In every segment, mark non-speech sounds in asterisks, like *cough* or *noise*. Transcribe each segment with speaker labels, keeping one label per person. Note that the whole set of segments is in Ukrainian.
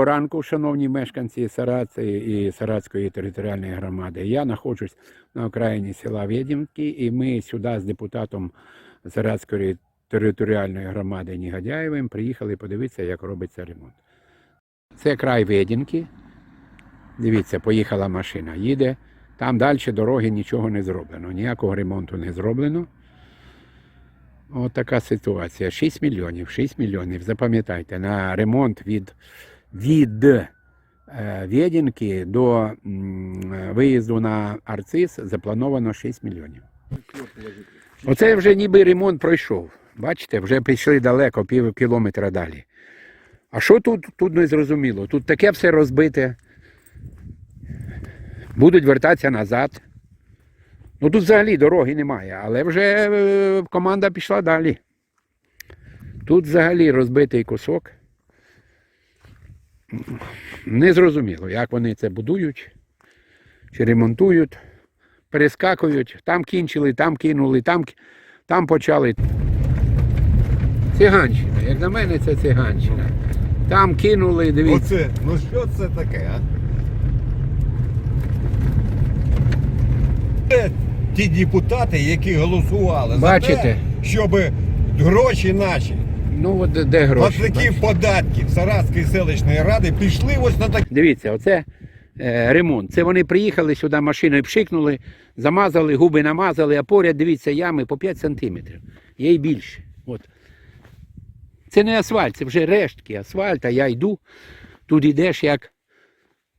Speaker 1: Доброго ранку, шановні мешканці Сараці і Саратської територіальної громади. Я знаходжусь на окраїні села Відімки, і ми сюди з депутатом Саратської територіальної громади Нігодяєвим приїхали подивитися, як робиться ремонт. Це край Ведінки. Дивіться, поїхала машина, їде. Там далі дороги нічого не зроблено, ніякого ремонту не зроблено. От така ситуація. 6 мільйонів, 6 мільйонів. Запам'ятайте, на ремонт від, від е, Відінки до виїзду на Арцис заплановано 6 мільйонів. Оце вже ніби ремонт пройшов. Бачите, вже пішли далеко, пів кілометра далі. А що тут? Тут не зрозуміло. Тут таке все розбите. Будуть вертатися назад. Ну тут взагалі дороги немає, але вже е, команда пішла далі. Тут взагалі розбитий кусок. Не зрозуміло, як вони це будують, чи ремонтують, перескакують, там кінчили, там кинули, там, там почали. Циганщина, як на мене, це циганщина. Там кинули, дивіться.
Speaker 2: Оце, ну що це таке, а? Це ті депутати, які голосували за
Speaker 1: Бачите?
Speaker 2: те, щоб гроші наші,
Speaker 1: Ну от де- де гроші.
Speaker 2: платників податків Саратської селищної ради пішли ось на такі.
Speaker 1: Дивіться, оце е, ремонт. Це вони приїхали сюди машиною, пшикнули, замазали, губи намазали, а поряд, дивіться, ями по 5 сантиметрів. Є й більше. От. Це не асфальт, це вже рештки асфальта. Я йду, тут йдеш як.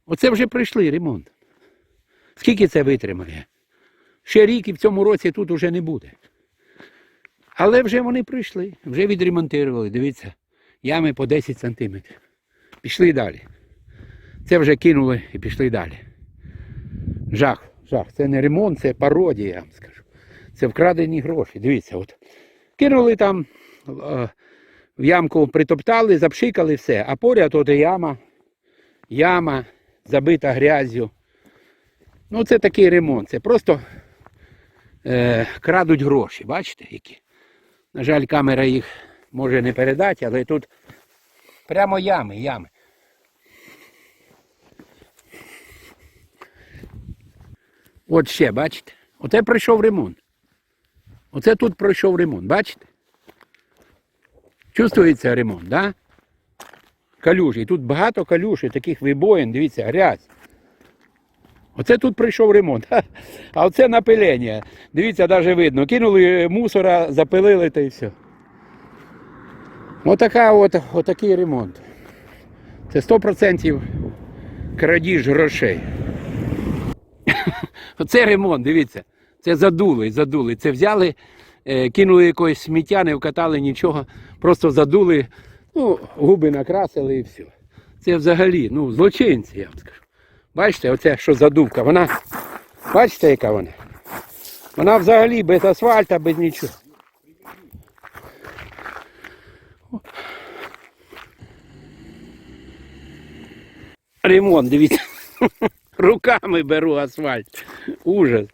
Speaker 1: Оце вже пройшли ремонт. Скільки це витримає? Ще рік і в цьому році тут уже не буде. Але вже вони прийшли, вже відремонтували, дивіться, ями по 10 сантиметрів. Пішли далі. Це вже кинули і пішли далі. Жах, жах. Це не ремонт, це пародія, я вам скажу. Це вкрадені гроші. Дивіться, от. Кинули там, е, в ямку притоптали, запшикали все, а поряд от яма, яма, забита грязю. Ну, це такий ремонт. Це просто е, крадуть гроші, бачите, які. На жаль, камера їх може не передати, але тут прямо ями, ями. От ще, бачите? Оце пройшов ремонт. Оце тут пройшов ремонт, бачите? Чувствується ремонт, да? Калюжі. Тут багато калюж таких вибоїн, дивіться, грязь. Оце тут прийшов ремонт. А оце напилення. Дивіться, навіть видно. Кинули мусора, запилили та і все. Отака от, отакий ремонт. Це 100% крадіж грошей. Оце ремонт, дивіться. Це задули, задули. Це взяли, е, кинули якогось сміття, не вкатали нічого, просто задули, ну, губи накрасили і все. Це взагалі, ну, злочинці, я вам скажу. Бачите, оце що задувка, вона, бачите, яка вона? Вона взагалі без асфальта, без нічого. Ремонт, дивіться. *laughs* Руками беру асфальт. Ужас.